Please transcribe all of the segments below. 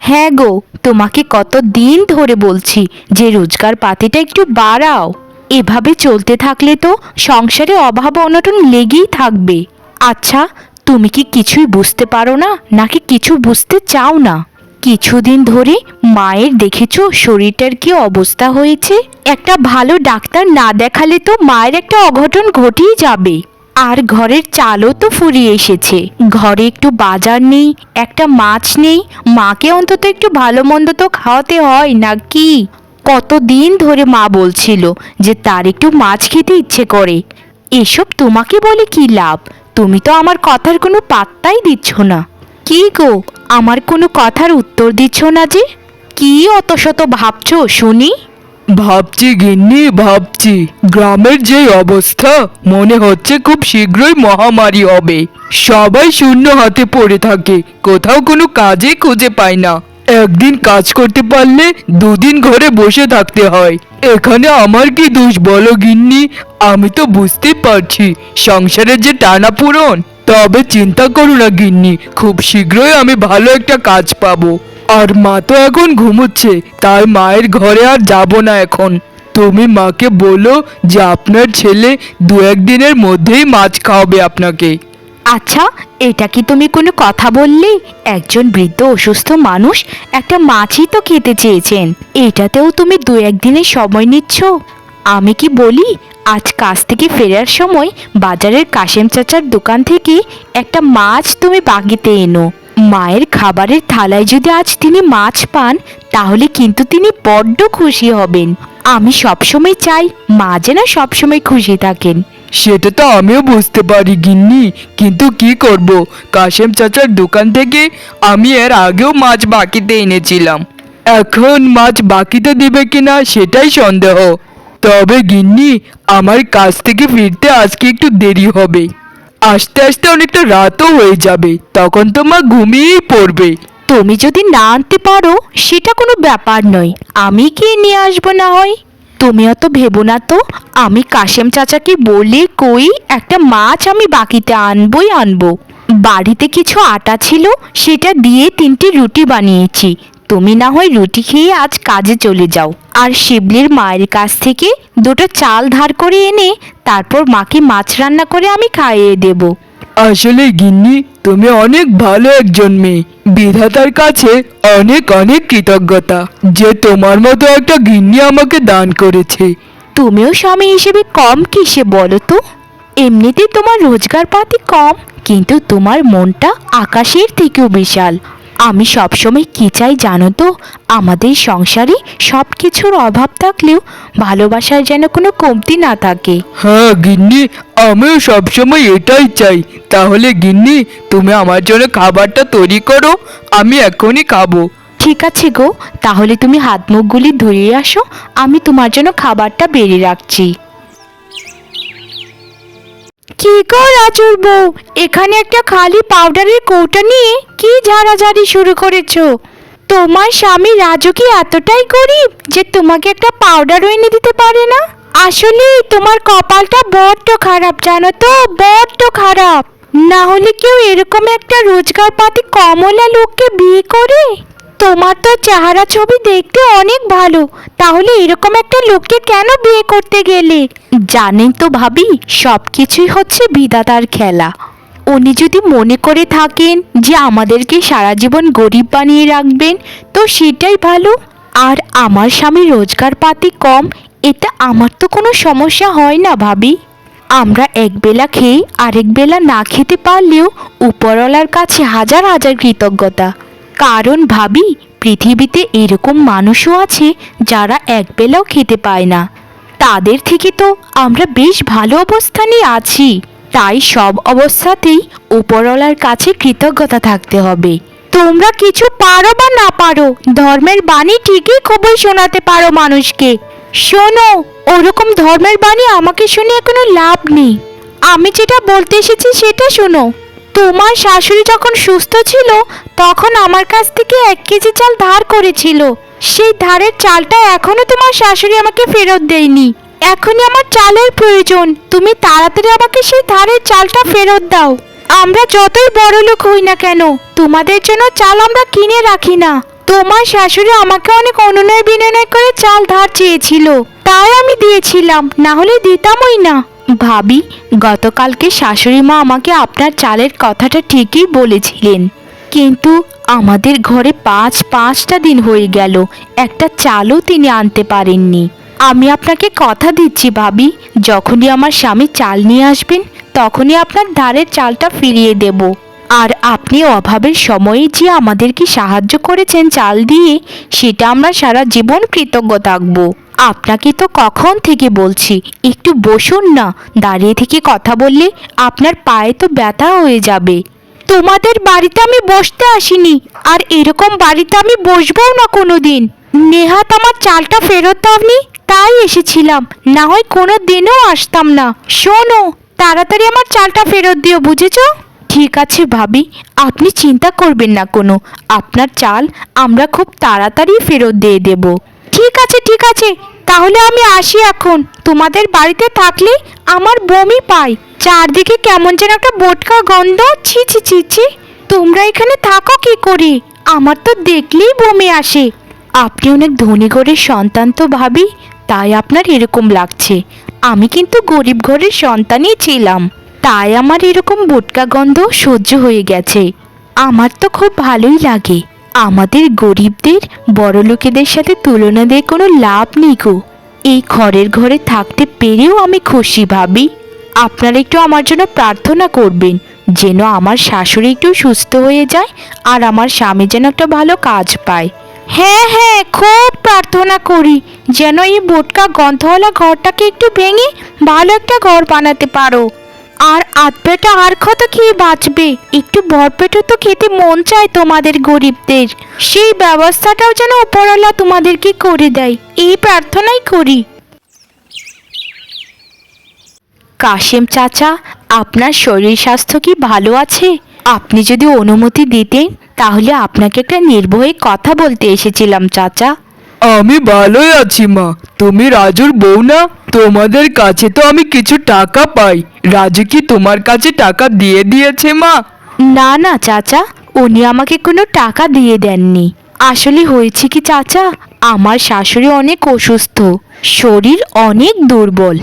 হ্যাঁ গো, তোমাকে কত দিন ধরে বলছি যে রোজগার পাতিটা একটু বাড়াও। এভাবে চলতে থাকলে তো সংসারে অভাব অনটন লেগেই থাকবে। আচ্ছা তুমি কি কিছুই বুঝতে পারো না, নাকি কিছু বুঝতে চাও না? কিছুদিন ধরে মায়ের দেখেছ শরীরটার কি অবস্থা হয়েছে? একটা ভালো ডাক্তার না দেখালে তো মায়ের একটা অঘটন ঘটেই যাবে। আর ঘরের চালও তো ফুরিয়ে এসেছে। ঘরে একটু বাজার নেই, একটা মাছ নেই, মাকে অন্তত একটু ভালো মন্দ তো খাওয়াতে হয় নাকি কতদিন ধরে মা বলছিল যে তার একটু মাছ খেতে ইচ্ছে করে। এসব তোমাকে বলে কি লাভ? তুমি তো আমার কথার কোনো পাত্তাই দিচ্ছ না। কি গো, আমার কোনো কথার উত্তর দিচ্ছ না যে? কি অত শত ভাবছ শুনি? ভাবছি গিন্নি, ভাবছি। গ্রামের যে অবস্থা, মনে হচ্ছে খুব শীঘ্রই মহামারী হবে। সবাই শূন্য হাতে পড়ে থাকে, কোথাও কোনো কাজে খুঁজে পায় না। একদিন কাজ করতে পারলে দুদিন ঘরে বসে থাকতে হয়। এখানে আমার কি দোষ বলো গিন্নি? আমি তো বুঝতে পারছি, সংসারের যে টানা পূরণ তবে চিন্তা করো না, গিন্নি। খুব শীঘ্রই আমি ভালো একটা কাজ পাবো। আর মা তো এখন ঘুমোচ্ছে তাই মায়ের ঘরে আর যাব না এখন। তুমি মাকে বলো যে আপনার ছেলে দু একদিনের মধ্যেই মাছ খাওয়াবে আপনাকে। আচ্ছা এটা কি তুমি কোনো কথা বললে? একজন বৃদ্ধ অসুস্থ মানুষ একটা মাছই তো খেতে চেয়েছেন। এটাতেও তুমি দু একদিনের সময় নিচ্ছ? আমি কি বলি, আজ কাজ থেকে ফেরার সময় বাজারের কাশেম চাচার দোকান থেকে একটা মাছ তুমি বাকিতে এনো। মায়ের খাবারের থালায় যদি আজ তিনি মাছ পান, তাহলে কিন্তু তিনি বড্ড খুশি হবেন। আমি সবসময় চাই মা যেন সবসময় খুশি থাকেন। সেটা তো আমিও বুঝতে পারি গিন্নি, কিন্তু কি করব? কাশেম চাচার দোকান থেকে আমি এর আগেও মাছ বাকিতে এনেছিলাম। এখন মাছ বাকিতে দিবে কিনা সেটাই সন্দেহ। তবে গিন্নি, আমার কাজ থেকে ফিরতে আজকে একটু দেরি হবে। আস্তে আস্তে অনেকটা রাতও হয়ে যাবে, তখন তো মা ঘুমিয়েই পড়বে। তুমি যদি না আনতে পারো, সেটা কোনো ব্যাপার নয়। আমি কি নিয়ে আসব না হয়? তুমি অত ভেবো না তো, আমি কাশেম চাচাকে বলে কই একটা মাছ আমি বাকিতে আনবই আনব। বাড়িতে কিছু আটা ছিল, সেটা দিয়ে তিনটি রুটি বানিয়েছি। তুমি না হয় রুটি খেয়ে আজ কাজে চলে যাও। আর শিবলির মায়ের কাছ থেকে দুটো চাল ধার করে এনে তারপর মাকে মাছ রান্না করে আমি খাইয়ে দেবো। আসলে গিন্নি তুমি অনেক ভালো একজন মেয়ে। বিধাতার কাছে অনেক অনেক কৃতজ্ঞতা যে তোমার মতো একটা গিন্নি আমাকে দান করেছে। তুমিও স্বামী হিসেবে কম কিসে বলো তো? এমনিতে তোমার রোজগার পাতি কম কিন্তু তোমার মনটা আকাশের থেকেও বিশাল। আমি সবসময় কি চাই জানো তো? আমাদের সংসারে সব কিছুর অভাব থাকলেও ভালোবাসার যেন কোনো কমতি না থাকে। হ্যাঁ গিন্নি আমিও সবসময় এটাই চাই। তাহলে গিন্নি তুমি আমার জন্য খাবারটা তৈরি করো আমি এখনই খাব। ঠিক আছে গো তাহলে তুমি হাত মুখগুলি ধুয়ে আসো আমি তোমার জন্য খাবারটা বেড়ে রাখছি। গো রাজুর বউ। এখানে একটা খালি পাউডারের কৌটা নিয়ে কি ঝাড়াঝাড়ি শুরু করেছ? তোমার স্বামী রাজু কি এতটাই গরিব যে তোমাকে একটা পাউডারও এনে দিতে পারে না? আসলে তোমার কপালটা বড্ড খারাপ, জানো তো? বড্ড খারাপ। না হলে কেউ এরকম একটা রোজগার পাতি কমলা লোককে বিয়ে করে? তোমার তো চেহারা ছবি দেখতে অনেক ভালো। তাহলে এরকম একটা লোককে কেন বিয়ে করতে গেলে? জানেন তো ভাবি সব কিছুই হচ্ছে বিধাতার খেলা। উনি যদি মনে করে থাকেন যে আমাদেরকে সারা জীবন গরিব বানিয়ে রাখবেন, তো সেটাই ভালো। আর আমার স্বামী রোজগার পাতি কম এটা আমার তো কোনো সমস্যা হয় না ভাবি। আমরা একবেলা খেয়ে আরেক বেলা না খেতে পারলেও উপরওয়ালার কাছে হাজার হাজার কৃতজ্ঞতা। কারণ ভাবি, পৃথিবীতে এরকম মানুষও আছে যারা একবেলাও খেতে পায় না। তাদের থেকে তো আমরা বেশ ভালো অবস্থানে আছি। তাই সব অবস্থাতেই উপরওয়ালার কাছে কৃতজ্ঞতা থাকতে হবে। তোমরা কিছু পারো বা না পারো, ধর্মের বাণী ঠিকই খুবই শোনাতে পারো মানুষকে। শোনো, ওরকম ধর্মের বাণী আমাকে শুনে কোনো লাভ নেই। আমি যেটা বলতে এসেছি সেটা শোনো। তোমার শাশুড়ি যখন সুস্থ ছিল, তখন আমার কাছ থেকে এক কেজি চাল ধার করেছিল। সেই ধারের চালটা এখনও তোমার শাশুড়ি আমাকে ফেরত দেয়নি। এখনই আমার চালের প্রয়োজন। তুমি তাড়াতাড়ি আমাকে সেই ধারের চালটা ফেরত দাও। আমরা যতই বড় লোক হই না কেন, তোমাদের জন্য চাল আমরা কিনে রাখি না। তোমার শাশুড়ি আমাকে অনেক অনুনয় বিনয় করে চাল ধার চেয়েছিল। তাই আমি দিয়েছিলাম, না হলে দিতামই না। ভাবি, গতকালকে শাশুড়ি মা আমাকে আপনার চালের কথাটা ঠিকই বলেছিলেন। কিন্তু আমাদের ঘরে পাঁচ পাঁচটা দিন হয়ে গেল, একটা চালও তিনি আনতে পারেননি। আমি আপনাকে কথা দিচ্ছি ভাবি, যখনই আমার স্বামী চাল নিয়ে আসবেন, তখনই আপনার ধারের চালটা ফিরিয়ে দেব। আর আপনি অভাবের সময়ে যে আমাদেরকে সাহায্য করেছেন চাল দিয়ে, সেটা আমরা সারা জীবন কৃতজ্ঞ থাকব। আপনাকে তো কখন থেকে বলছি? একটু বসুন না। দাঁড়িয়ে থেকে কথা বললে আপনার পায়ে তো ব্যথা হয়ে যাবে। তোমাদের বাড়িতে আমি বসতে আসিনি। আর এরকম বাড়িতে আমি বসবো না কোনো দিন নেহাত আমার চালটা ফেরত দাওনি, তাই এসেছিলাম। না হয় কোনো দিনও আসতাম না। শোনো, তাড়াতাড়ি আমার চালটা ফেরত দিও, বুঝেছ? ঠিক আছে ভাবি, আপনি চিন্তা করবেন না কোনো। আপনার চাল আমরা খুব তাড়াতাড়ি ফেরত দিয়ে দেব। ঠিক আছে তাহলে আমি আসি এখন। তোমাদের বাড়িতে থাকলে আমার বমি পায় চারদিকে কেমন যেন একটা বোটকা গন্ধ, ছি ছি ছি ছি। তোমরা এখানে থাকো কি করে? আমার তো দেখলেই বমি আসে। আপনি অনেক ধনী ঘরের সন্তান তো ভাবি, তাই আপনার এরকম লাগছে। আমি কিন্তু গরিব ঘরের সন্তানই ছিলাম, তাই আমার এরকম বোটকা গন্ধ সহ্য হয়ে গেছে। আমার তো খুব ভালোই লাগে। আমাদের গরিবদের বড় লোকেদের সাথে তুলনা দিয়ে কোনো লাভ নেই গো। এই ঘরের ঘরে থাকতে পেরেও আমি খুশি ভাবি। আপনারা একটু আমার জন্য প্রার্থনা করবেন, যেন আমার শাশুড়ি একটু সুস্থ হয়ে যায় আর আমার স্বামী যেন একটা ভালো কাজ পায়। হ্যাঁ হ্যাঁ খুব প্রার্থনা করি, যেন এই বোটকা গন্ধওয়ালা ঘরটাকে একটু ভেঙে ভালো একটা ঘর বানাতে পারো। আর আধপেটা আর কত খেয়ে বাঁচবে? একটু ভরপেটে তো খেতে মন চায় তোমাদের গরিবদের। সেই ব্যবস্থাটাও যেন উপরওয়ালা তোমাদেরকে করে দেয়। এই প্রার্থনাই করি। কাশেম চাচা, আপনার শরীর স্বাস্থ্য কি ভালো আছে? আপনি যদি অনুমতি দিতেন, তাহলে আপনাকে একটা নির্ভয়ে কথা বলতে এসেছিলাম, চাচা। আমি ভালোই আছি মা। তুমি রাজুর বউ না? তোমাদের কাছে তো আমি কিছু টাকা পাই। রাজু কি তোমার কাছে টাকা দিয়ে দিয়েছে মা? না না চাচা। উনি আমাকে কোনো টাকা দিয়ে দেননি। আসলে হয়েছে কি চাচা? আমার শাশুড়ি অনেক অসুস্থ। শরীর অনেক দুর্বল।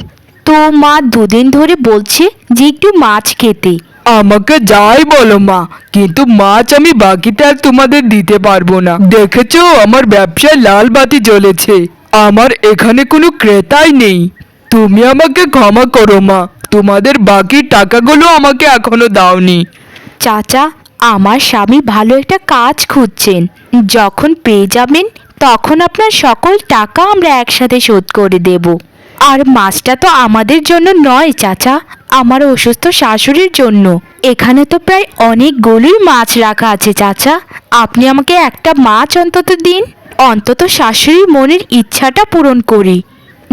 তো মা দুদিন ধরে বলছে যে একটু মাছ খেতে। আমাকে যাই বলো মা। কিন্তু মাছ আমি বাকিতে আর তোমাদের দিতে পারব না। দেখেছ আমার ব্যবসায় লাল বাতি জ্বলেছে। আমার এখানে কোনো ক্রেতাই নেই। তুমি আমাকে ক্ষমা করো, মা। তোমাদের বাকি টাকাগুলো আমাকে এখনও দাওনি। চাচা, আমার স্বামী ভালো একটা কাজ খুঁজছেন। যখন পেয়ে যাবেন, তখন আপনার সকল টাকা আমরা একসাথে শোধ করে দেব। আর মাছটা তো আমাদের জন্য নয়, চাচা। আমার অসুস্থ শাশুড়ির জন্য। এখানে তো প্রায় অনেকগুলোই মাছ রাখা আছে, চাচা। আপনি আমাকে একটা মাছ অন্তত দিন। অন্তত শাশুড়ির মনের ইচ্ছাটা পূরণ করি।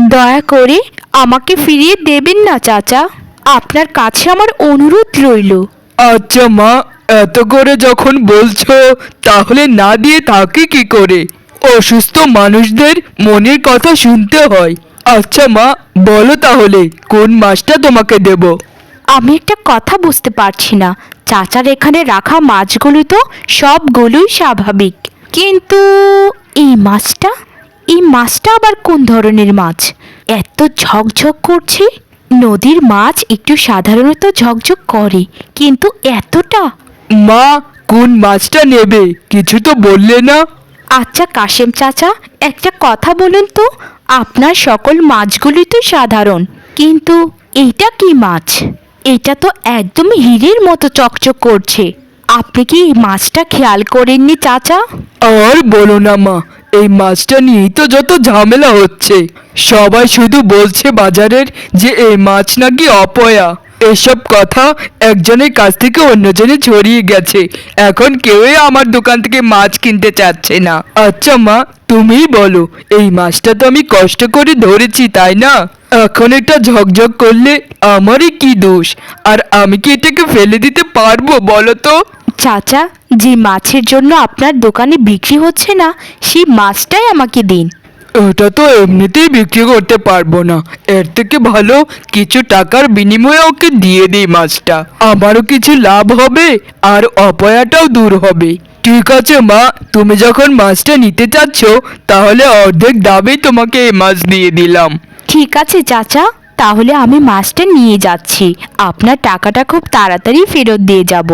দয়া করে আমাকে ফিরিয়ে দেবেন না চাচা। আপনার কাছে আমার অনুরোধ রইল। আচ্ছা মা এত করে যখন বলছো তাহলে না দিয়ে থাকি কি করে? অসুস্থ মানুষদের মনের কথা শুনতে হয়। আচ্ছা মা বলো তাহলে কোন মাছটা তোমাকে দেব? আমি একটা কথা বুঝতে পারছি না। চাচার এখানে রাখা মাছগুলো তো সবগুলোই স্বাভাবিক। কিন্তু এই মাছটা? এই মাছটা আবার কোন ধরনের মাছ? এত ঝকঝক করছে। নদীর মাছ একটু সাধারণত ঝকঝক করে কিন্তু এতটা। মা কোন মাছটা নেবে? কিছু তো বললে না। আচ্ছা কাশেম চাচা একটা কথা বলুন তো। আপনার সকল মাছগুলি তো সাধারণ কিন্তু এইটা কি মাছ? এটা তো একদম হীরের মতো চকচক করছে। আপনি কি এই মাছটা খেয়াল করেননি চাচা? আর বলো না মা এই মাছটা নিয়েই তো যত ঝামেলা হচ্ছে। সবাই শুধু বলছে বাজারের যে এই মাছ নাকি অপয়া। এসব কথা একজনের কাছ থেকে অন্যজনে ছড়িয়ে গেছে। এখন কেউই আমার দোকান থেকে মাছ কিনতে চাচ্ছে না। আচ্ছা মা, তুমিই বলো, এই মাছটা তো আমি কষ্ট করে ধরেছি, তাই না? এখন এটা ঝকঝক করলে আমারই কি দোষ? আর আমি কি এটাকে ফেলে দিতে পারব, বলো তো? চাচা যে মাছের জন্য আপনার দোকানে বিক্রি হচ্ছে না সেই মাছটাই আমাকে দিন। এটা তো এমনিতেই বিক্রি করতে পারব না। এর থেকে ভালো কিছু টাকার বিনিময়ে ওকে দিয়ে দিই মাছটা। আমারও কিছু লাভ হবে আর অপয়াটাও দূর হবে। ঠিক আছে মা। তুমি যখন মাছটা নিতে চাচ্ছ তাহলে অর্ধেক দামেই তোমাকে এই মাছ দিয়ে দিলাম। ঠিক আছে চাচা। তাহলে আমি মাছটা নিয়ে যাচ্ছি। আপনার টাকাটা খুব তাড়াতাড়ি ফেরত দিয়ে যাব।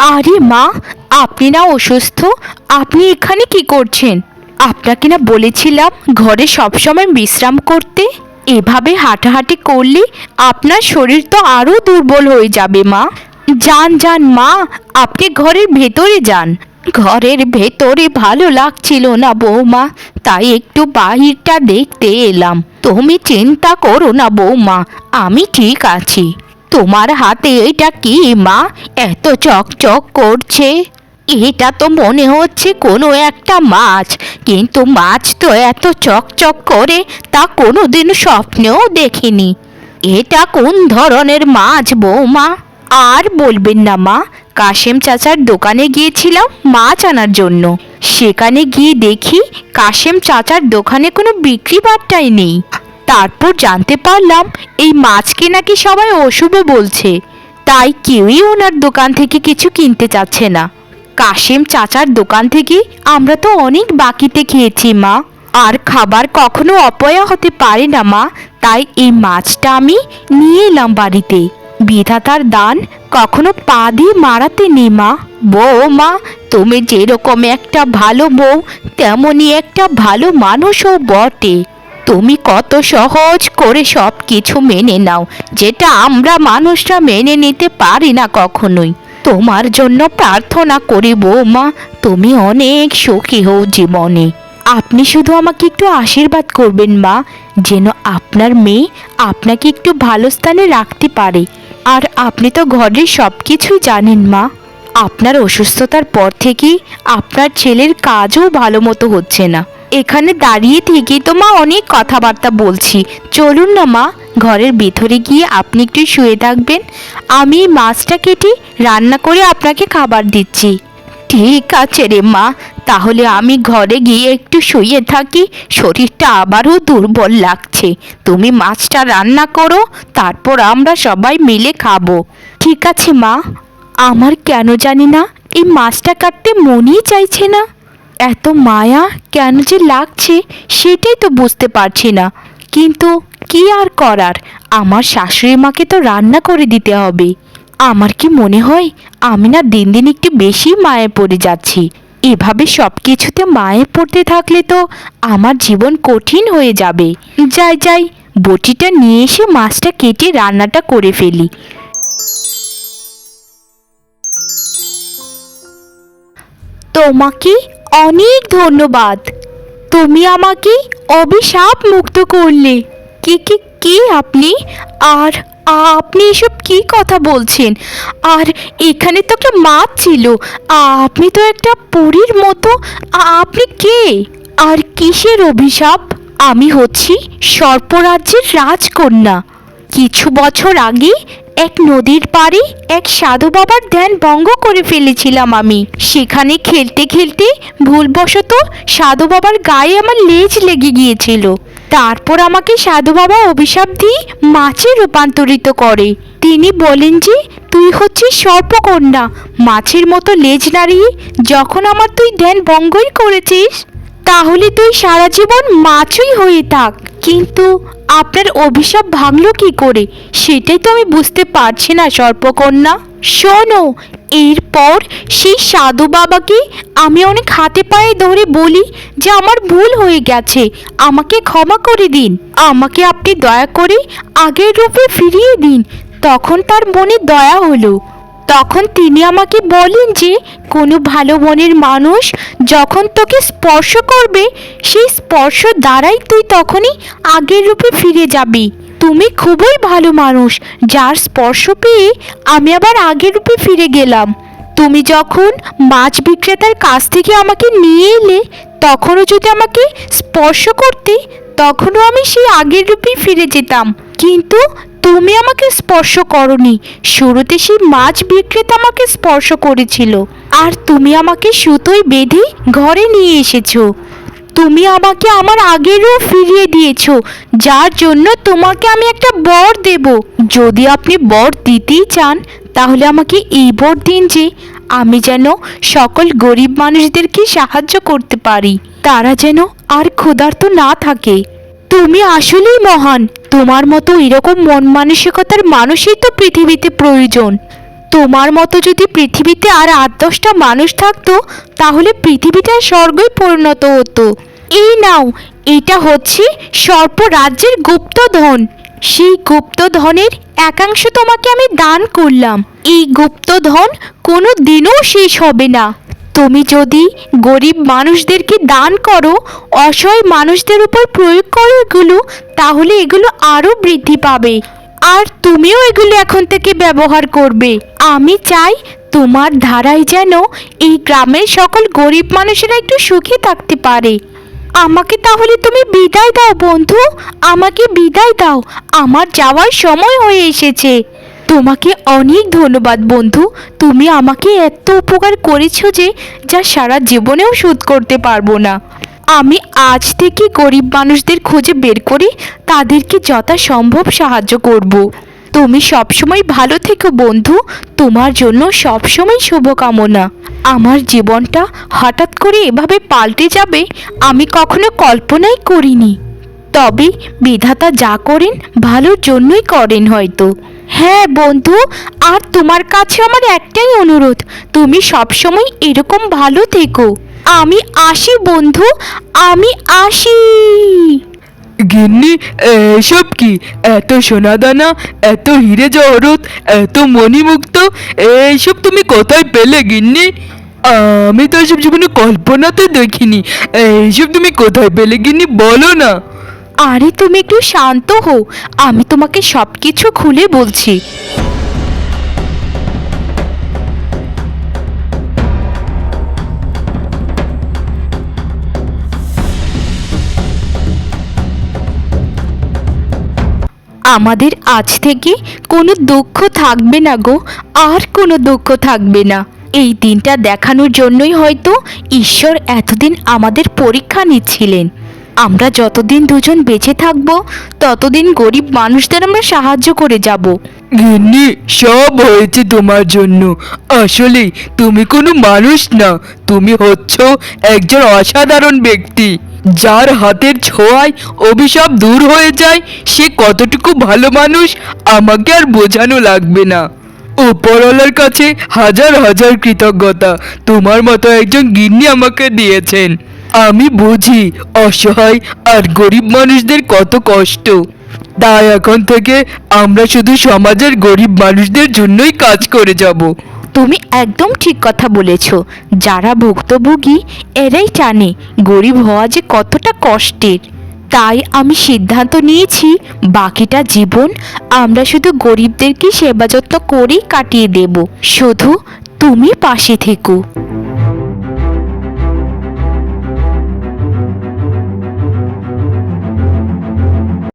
আরে মা, আপনি না অসুস্থ? আপনি এখানে কি করছেন? আপনাকে না বলেছিলাম ঘরে সবসময় বিশ্রাম করতে? এভাবে হাঁটাহাঁটি করলে আপনার শরীর তো আরও দুর্বল হয়ে যাবে মা। যান যান মা, আপনি ঘরের ভেতরে যান। ঘরের ভেতরে ভালো লাগছিল না বৌমা, তাই একটু বাহিরটা দেখতে এলাম। তুমি চিন্তা করো না বৌমা, আমি ঠিক আছি। তোমার হাতে এটা কি, মা? এত চকচক করছে। এটা তো মনে হচ্ছে কোনো একটা মাছ, কিন্তু মাছ তো এত চকচক করে তা কোনো দিন স্বপ্নেও দেখিনি। এটা কোন ধরনের মাছ বৌমা? আর বলবেন না, মা। কাশেম চাচার দোকানে গিয়েছিলাম মাছ আনার জন্য। সেখানে গিয়ে দেখি কাশেম চাচার দোকানে কোনো বিক্রি বাট্টাই নেই। তারপর জানতে পারলাম, এই মাছকে নাকি সবাই অশুভ বলছে। তাই কেউই ওনার দোকান থেকে কিছু কিনতে চাচ্ছে না। কাশেম চাচার দোকান থেকে, আমরা তো অনেক বাকিতে খেয়েছি মা। আর খাবার কখনো অপয়া হতে পারে না মা। তাই এই মাছটা আমি নিয়ে এলাম বাড়িতে। বিধাতার দান কখনো পা দিয়ে মারাতে নেই মা। বউ মা, তুমি যেরকম একটা ভালো বউ তেমনই একটা ভালো মানুষও বটে। তুমি কত সহজ করে সব কিছু মেনে নাও, যেটা আমরা মানুষরা মেনে নিতে পারি না কখনোই। তোমার জন্য প্রার্থনা করি বৌমা, তুমি অনেক সুখী হও জীবনে। আপনি শুধু আমাকে একটু আশীর্বাদ করবেন, মা, যেন আপনার মেয়ে আপনাকে একটু ভালো স্থানে রাখতে পারে। আর আপনি তো ঘরের সব কিছুই জানেন, মা। আপনার অসুস্থতার পর থেকেই আপনার ছেলের কাজও ভালো মতো হচ্ছে না। এখানে দাঁড়িয়ে থেকেই তো মা অনেক কথাবার্তা বলছি। চলুন না মা, ঘরের ভেতরে গিয়ে আপনি একটু শুয়ে থাকবেন। আমি মাছটা কেটে রান্না করে আপনাকে খাবার দিচ্ছি। ঠিক আছে রে মা, তাহলে আমি ঘরে গিয়ে একটু শুয়ে থাকি, শরীরটা আবারও দুর্বল লাগছে। তুমি মাছটা রান্না করো, তারপর আমরা সবাই মিলে খাব। ঠিক আছে মা, আমার কেন জানি না, এই মাছটা কাটতে মনই চাইছে না। এত মায়া কেন যে লাগছে সেটাই তো বুঝতে পারছি না। কিন্তু কি আর করার? আমার শাশুড়ি মাকে তো রান্না করে দিতে হবে। আমার কি মনে হয় আমি না দিন দিন একটু বেশি মায়ে পড়ে যাচ্ছি। এভাবে সব কিছুতে মায়ে পড়তে থাকলে তো আমার জীবন কঠিন হয়ে যাবে। যাই যাই, বটিটা নিয়ে এসে মাছটা কেটে রান্নাটা করে ফেলি। তোমাকে অনেক ধন্যবাদ। তুমি আমাকে অভিশাপ মুক্ত করলে। কি কি কি আপনি? আর আপনি এসব কি কথা বলছেন? আর এখানে তো একটা মাছ ছিল। আপনি তো একটা পুরীর মতো। আপনি কে? আর কিসের অভিশাপ? আমি হচ্ছি সর্পরাজ্যের রাজকন্যা। কিছু বছর আগে এক নদীর পাড়ে এক সাধু বাবার ধ্যান ভঙ্গ করে ফেলেছিলাম আমি। সেখানে খেলতে খেলতে ভুলবশত সাধু বাবার গায়ে আমার লেজ লেগে গিয়েছিল। তারপর আমাকে সাধু বাবা অভিশাপ দিয়ে মাছে রূপান্তরিত করে। তিনি বলেন যে, তুই হচ্ছিস সর্পকন্যা, মাছের মতো লেজ নাড়িয়ে যখন আমার তুই ধ্যান ভঙ্গই করেছিস, তাহলে তুই সারা জীবন মাছই হয়ে থাক। কিন্তু আপনার অভিশাপ ভাঙলো কি করে? সেটাই তো আমি বুঝতে পারছি না, সর্পকন্যা। শোনো, এরপর সেই সাধু বাবাকে আমি অনেক হাতে পায়ে ধরে বলি যে আমার ভুল হয়ে গেছে, আমাকে ক্ষমা করে দিন। আমাকে আপনি দয়া করে আগের রূপে ফিরিয়ে দিন। তখন তার মনে দয়া হলো। তখন তিনি আমাকে বলেন যে, কোনো ভালো মনের মানুষ যখন তোকে স্পর্শ করবে, সেই স্পর্শ দ্বারাই তুই তখনই আগের রূপে ফিরে যাবি। তুমি খুবই ভালো মানুষ, যার স্পর্শ পেয়ে আমি আবার আগের রূপে ফিরে গেলাম। তুমি যখন মাছ বিক্রেতার কাছ থেকে আমাকে নিয়ে এলে, তখনও যদি আমাকে স্পর্শ করতে, তখনও আমি সেই আগের রূপেই ফিরে যেতাম। কিন্তু তুমি আমাকে স্পর্শ করনি। শুরুতে সেই মাছ বিক্রেতা আমাকে স্পর্শ করেছিল। আর তুমি আমাকে সুতোয় বেঁধে ঘরে নিয়ে এসেছ। তুমি আমাকে আমার আগের রূপ ফিরিয়ে দিয়েছ, যার জন্য তোমাকে আমি একটা বর দেব। যদি আপনি বর দিতেই চান, তাহলে আমাকে এই বর দিন যে আমি যেন সকল গরিব মানুষদেরকে সাহায্য করতে পারি। তারা যেন আর ক্ষুধার্ত না থাকে। তুমি আসলেই মহান। তোমার মতো এরকম মন মানসিকতার মানুষই তো পৃথিবীতে প্রয়োজন। তোমার মতো যদি পৃথিবীতে আর আট দশটা মানুষ থাকতো, তাহলে পৃথিবীটা স্বর্গই পরিণত হতো। এই নাও, এটা হচ্ছে সর্প রাজ্যের গুপ্তধন। সেই গুপ্তধনের একাংশ তোমাকে আমি দান করলাম। এই গুপ্তধন কোনো দিনও শেষ হবে না। তুমি যদি গরিব মানুষদেরকে দান করো, অসহায় মানুষদের উপর প্রয়োগ করো এগুলো, তাহলে এগুলো আরও বৃদ্ধি পাবে। আর তুমিও এগুলো এখন থেকে ব্যবহার করবে। আমি চাই তোমার ধারায় যেন এই গ্রামের সকল গরিব মানুষেরা একটু সুখে থাকতে পারে। আমাকে তাহলে তুমি বিদায় দাও, বন্ধু। আমাকে বিদায় দাও। আমার যাওয়ার সময় হয়ে এসেছে। তোমাকে অনেক ধন্যবাদ, বন্ধু। তুমি আমাকে এত উপকার করেছ যে, যা সারা জীবনেও শোধ করতে পারব না। আমি আজ থেকে গরিব মানুষদের খুঁজে বের করে তাদেরকে যথাসম্ভব সাহায্য করব। তুমি সবসময় ভালো থেকো, বন্ধু। তোমার জন্য সবসময় শুভকামনা। আমার জীবনটা হঠাৎ করে এভাবে পাল্টে যাবে, আমি কখনো কল্পনাই করিনি। তবে বিধাতা যা করেন, ভালোর জন্যই করেন হয়তো। হ্যাঁ বন্ধু, আর তোমার কাছে আমার একটাই অনুরোধ, তুমি সবসময় এরকম ভালো থেকো। আমি আসি বন্ধু, আমি আসি। গিন্নি, এসব কি? এত সোনাদানা, এত হিরে জহরত, এত মণিমুক্ত এইসব তুমি কোথায় পেলে গিন্নি? আমি তো এসব জীবনে কল্পনাতে দেখিনি। এইসব তুমি কোথায় পেলে গিন্নি, বলো না। আরে তুমি একটু শান্ত হও, আমি তোমাকে সব কিছু খুলে বলছি। আমাদের আজ থেকে কোনো দুঃখ থাকবে না গো, আর কোনো দুঃখ থাকবে না। এই দিনটা দেখানোর জন্যই হয়তো ঈশ্বর এতদিন আমাদের পরীক্ষা নিচ্ছিলেন। আমরা যতদিন দুজন বেঁচে থাকব, ততদিন গরিব মানুষদের আমরা সাহায্য করে যাব। গিন্নি, সব হয়েছে তোমার জন্য। আসলে তুমি কোনো মানুষ না। তুমি হচ্ছ একজন অসাধারণ ব্যক্তি। যার হাতের ছোঁয়ায় অভিশাপ দূর হয়ে যায়, সে কতটুকু ভালো মানুষ আমাকে আর বোঝানো লাগবে না। উপরওয়ালার কাছে হাজার হাজার কৃতজ্ঞতা। তোমার মতো একজন গিন্নি আমাকে দিয়েছেন। আমি বুঝি, অসহায় আর গরিব মানুষদের কত কষ্ট। তাই এখন থেকে আমরা শুধু সমাজের গরিব মানুষদের জন্যই কাজ করে যাব। তুমি একদম ঠিক কথা বলেছ। যারা ভুক্তভোগী, এরাই জানে গরিব হওয়া যে কতটা কষ্টের। তাই আমি সিদ্ধান্ত নিয়েছি, বাকিটা জীবন আমরা শুধু গরিবদেরকে সেবা যত্ন করেই কাটিয়ে দেব। শুধু তুমি পাশে থেকো।